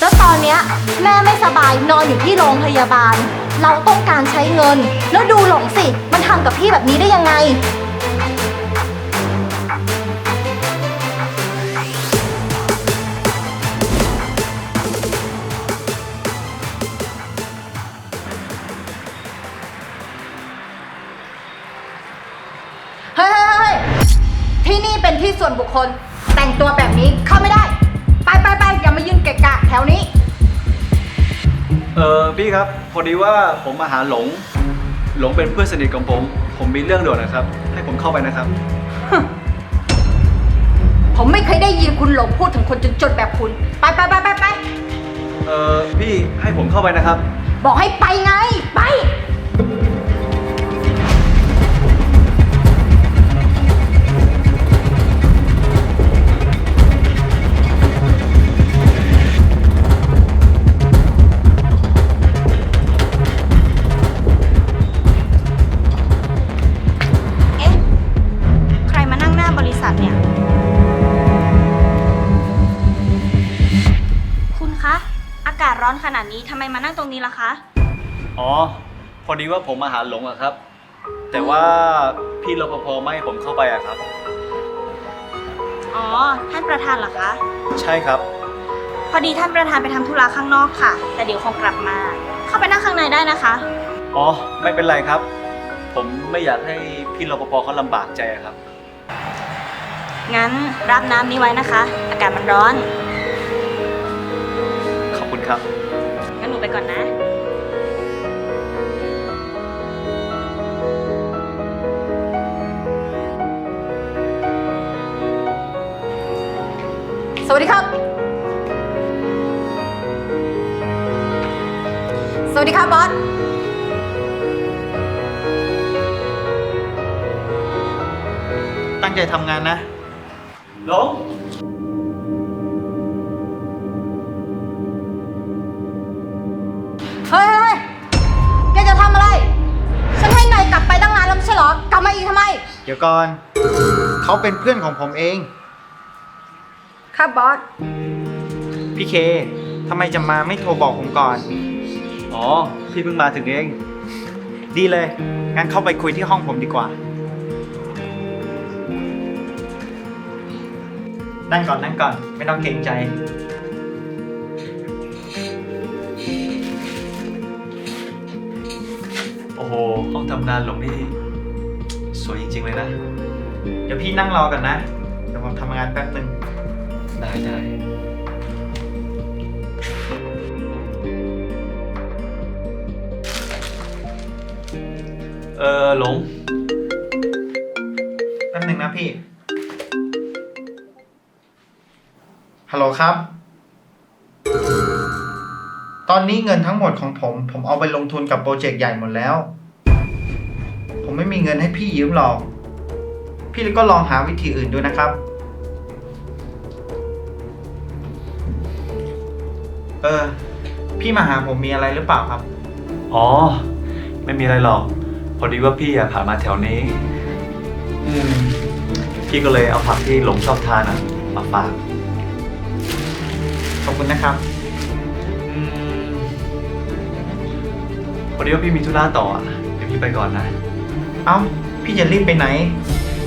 แล้วตอนเนี้ยแม่ไม่สบายนอนอยู่ที่โรงพยาบาล เราต้องการใช้เงิน แล้วดูหลงสิ มันทำกับพี่แบบนี้ได้ยังไง เฮ้ยเฮ้ยเฮ้ยที่นี่เป็นที่ส่วนบุคคล แต่งตัวแบบนี้เข้าไม่ได้ มายืนเกะกะแถวนี้ เออพี่ครับ พอดีว่าผมมาหาหลง หลงเป็นเพื่อนสนิทของผม ผมมีเรื่องด่วนนะครับ ให้ผมเข้าไปนะครับ ผมไม่เคยได้ยินคุณหลงพูดถึงคนจนๆแบบคุณ ไปไปไปไปไปเออพี่ให้ผมเข้าไปนะครับ บอกให้ไปไง ไป ล่ะคะ อ๋อ พอดีว่าผมมาหาหลงอะครับ แต่ว่าพี่รปภไม่ให้ผมเข้าไปอะครับ อ๋อ ท่านประธานเหรอคะ ใช่ครับ พอดีท่านประธานไปทำธุระข้างนอกค่ะ แต่เดี๋ยวคงกลับมา เข้าไปนั่งข้างในได้นะคะ อ๋อ ไม่เป็นไรครับ ผมไม่อยากให้พี่รปภเขาลำบากใจอะครับ งั้นรับน้ำนี้ไว้นะคะ อากาศมันร้อน ขอบคุณครับ งั้นหนูไปก่อนนะ สวัสดีครับ สวัสดีครับบอส ตั้งใจทำงานนะหลงเฮ้ยเฮ้ยแกจะทำอะไร ฉันให้นายกลับไปตั้งนานแล้วไม่ใช่เหรอ กลับมาอีกทำไม เดี๋ยวก่อน เขาเป็นเพื่อนของผมเอง ครับบอส พี่เคทำไมจะมาไม่โทรบอกผมก่อน อ๋อ พี่เพิ่งมาถึงเอง ดีเลย งั้นเข้าไปคุยที่ห้องผมดีกว่า นั่งก่อนนั่งก่อน ไม่ต้องเกรงใจ โอ้โห ห้องทำงานหลงนี่ สวยจริงๆเลยนะ เดี๋ยวพี่นั่งรอก่อนนะ เดี๋ยวผมทำงานแป๊บนึง ได้ได้เออหลง แป๊บนึงนะพี่ ฮัลโหลครับ ตอนนี้เงินทั้งหมดของผม ผมเอาไปลงทุนกับโปรเจกต์ใหญ่หมดแล้ว ผมไม่มีเงินให้พี่ยืมหรอก พี่ก็ลองหาวิธีอื่นดูนะครับ เออ พี่มาหาผมมีอะไรหรือเปล่าครับ อ๋อ ไม่มีอะไรหรอก พอดีว่าพี่อะผ่านมาแถวนี้ อืม พี่ก็เลยเอาผักที่หลงชอบทานอะมาฝาก ขอบคุณนะครับ อืม พอดีว่าพี่มีธุระต่ออะเดี๋ยวพี่ไปก่อนนะ เอ้า พี่จะรีบไปไหน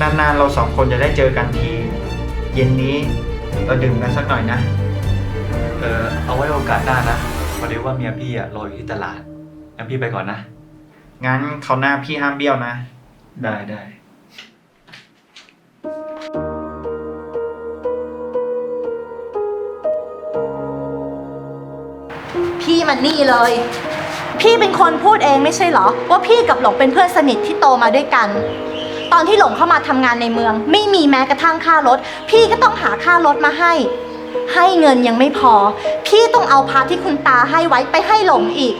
นานๆเราสองคนจะได้เจอกันที เย็นนี้เราดื่มกันสักหน่อยนะเออเอาไว้โอกาสหน้านะพอดีว่าเมียพี่อะรออยู่ที่ตลาดงั้นพี่ไปก่อนนะ งั้นเขาวหน้าพี่ห้ามเบี้ยวนะ ได้ได้ พี่มันนี่เลย พี่เป็นคนพูดเองไม่ใช่เหรอ ว่าพี่กับหลงเป็นเพื่อนสนิทที่โตมาด้วยกัน ตอนที่หลงเข้ามาทำงานในเมือง ไม่มีแม้กระทั่งค่ารถ พี่ก็ต้องหาค่ารถมาให้ ให้เงินยังไม่พอ พี่ต้องเอาพาที่คุณตาให้ไว้ไปให้หลงอีก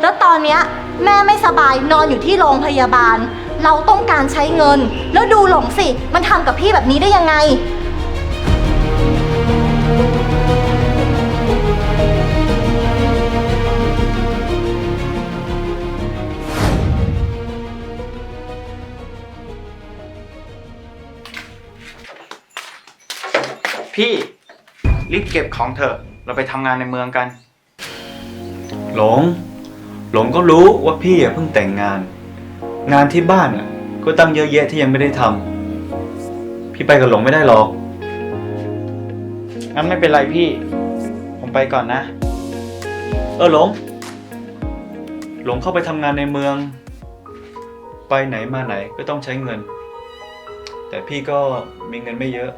แล้วตอนเนี้ยแม่ไม่สบายนอนอยู่ที่โรงพยาบาล เราต้องการใช้เงิน แล้วดูหลงสิ มันทำกับพี่แบบนี้ได้ยังไง ก็บของเถอะ เราไปทำงานในเมืองกัน หลง หลงก็รู้ว่าพี่อะเพิ่งแต่งงาน งานที่บ้านอะก็ตั้งเยอะแยะที่ยังไม่ได้ทำพี่ไปกับหลงไม่ได้หรอก งั้นไม่เป็นไรพี่ ผมไปก่อนนะ เออหลง หลงเข้าไปทำงานในเมือง ไปไหนมาไหนก็ต้องใช้เงิน แต่พี่ก็มีเงินไม่เยอะ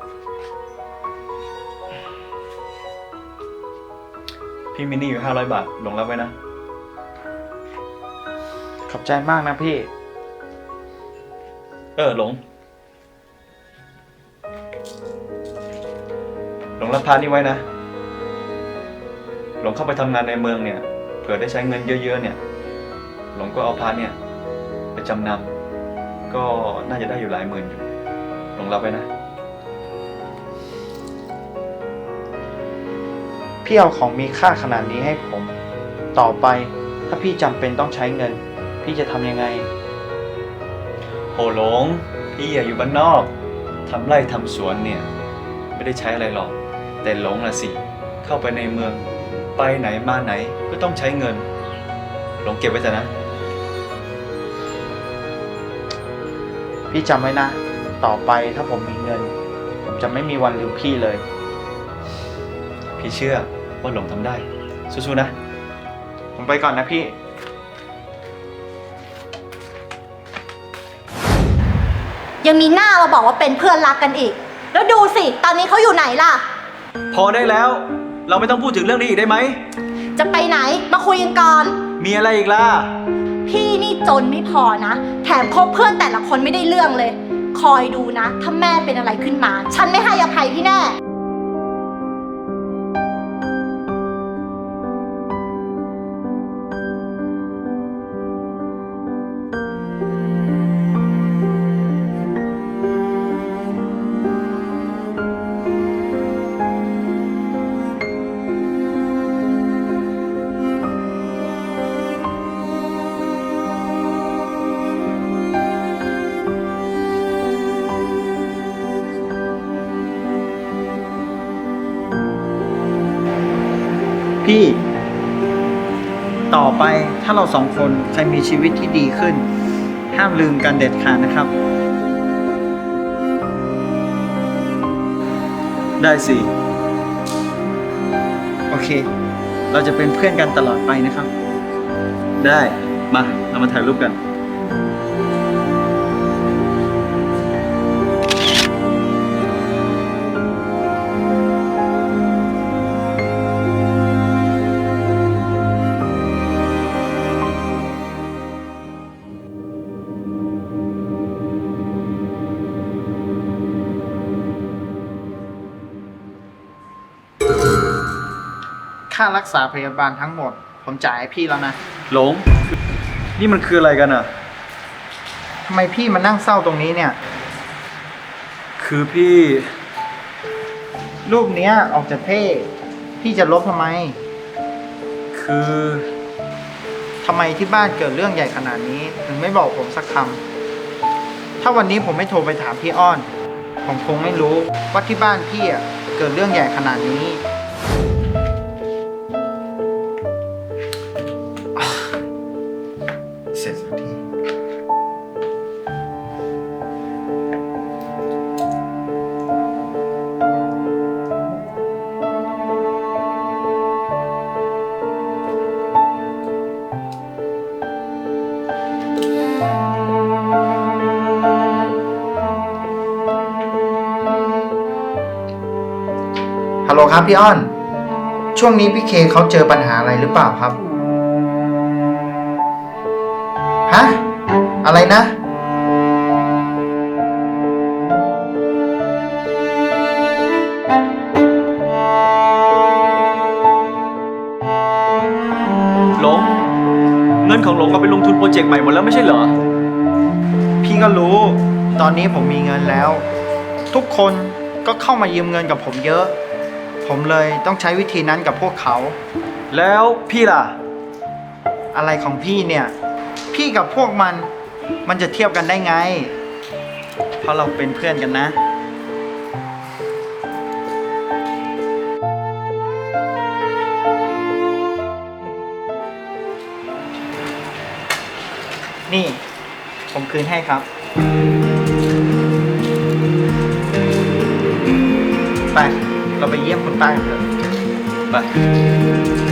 พี่มีหนี้อยู่ห้าร้อยบาทหลงรับไว้นะ ขอบใจมากนะพี่ เออหลง หลงรับพานี่ไว้นะ หลงเข้าไปทำงานในเมืองเนี่ย เผื่อได้ใช้เงินเยอะๆเนี่ย หลงก็เอาพาเนี่ย ไปจำนำก็น่าจะได้อยู่หลายหมื่นอยู่ หลงรับไว้นะ พี่เอาของมีค่าขนาดนี้ให้ผม ต่อไปถ้าพี่จำเป็นต้องใช้เงิน พี่จะทำยังไง โหหลง พี่อะอยู่บ้านนอกทำไร่ทำสวนเนี่ย ไม่ได้ใช้อะไรหรอก แต่หลงละสิ เข้าไปในเมือง ไปไหนมาไหนก็ต้องใช้เงิน หลงเก็บไว้แต่นะ พี่จำไว้นะ ต่อไปถ้าผมมีเงิน ผมจะไม่มีวันลืมพี่เลย พี่เชื่อ ว่าหลงทำได้ สู้ๆนะ ผมไปก่อนนะพี่ ยังมีหน้ามาบอกว่าเป็นเพื่อนรักกันอีก แล้วดูสิ ตอนนี้เขาอยู่ไหนล่ะ พอได้แล้ว เราไม่ต้องพูดถึงเรื่องนี้อีกได้ไหม จะไปไหนมาคุยกันก่อน มีอะไรอีกล่ะ พี่นี่จนไม่พอนะ แถมคบเพื่อนแต่ละคนไม่ได้เรื่องเลย คอยดูนะ ถ้าแม่เป็นอะไรขึ้นมา ฉันไม่ให้อภัยพี่แน่ พี่ ต่อไปถ้าเราสองคนใครมีชีวิตที่ดีขึ้น ห้ามลืมกันเด็ดขาดนะครับ ได้สิ โอเค เราจะเป็นเพื่อนกันตลอดไปนะครับ ได้ มา เรามาถ่ายรูปกัน ค่ารักษาพยาบาลทั้งหมด ผมจ่ายให้พี่แล้วนะหลง นี่มันคืออะไรกันอะ ทำไมพี่มานั่งเศร้าตรงนี้เนี่ย คือพี่รูปเนี้ยออกจะเท่พี่จะลบทำไมคือทำไมที่บ้านเกิดเรื่องใหญ่ขนาดนี้ ถึงไม่บอกผมสักคำถ้าวันนี้ผมไม่โทรไปถามพี่อ้อน ผมคงไม่รู้ว่าที่บ้านพี่อะเกิดเรื่องใหญ่ขนาดนี้ ฮัลโหลครับพี่อ้อน ช่วงนี้พี่เคเขาเจอปัญหาอะไรหรือเปล่าครับ ฮะ อะไรนะ หลง เงินของหลงเอาไปลงทุนโปรเจกต์ใหม่หมดแล้วไม่ใช่เหรอ พี่ก็รู้ ตอนนี้ผมมีเงินแล้ว ทุกคนก็เข้ามายืมเงินกับผมเยอะ ผมเลยต้องใช้วิธีนั้นกับพวกเขา แล้วพี่ล่ะ อะไรของพี่เนี่ย พี่กับพวกมันมันจะเทียบกันได้ไง เพราะเราเป็นเพื่อนกันนะ นี่ ผมคืนให้ครับ ไปเยี่ยมคุณป้ากันเถอะไป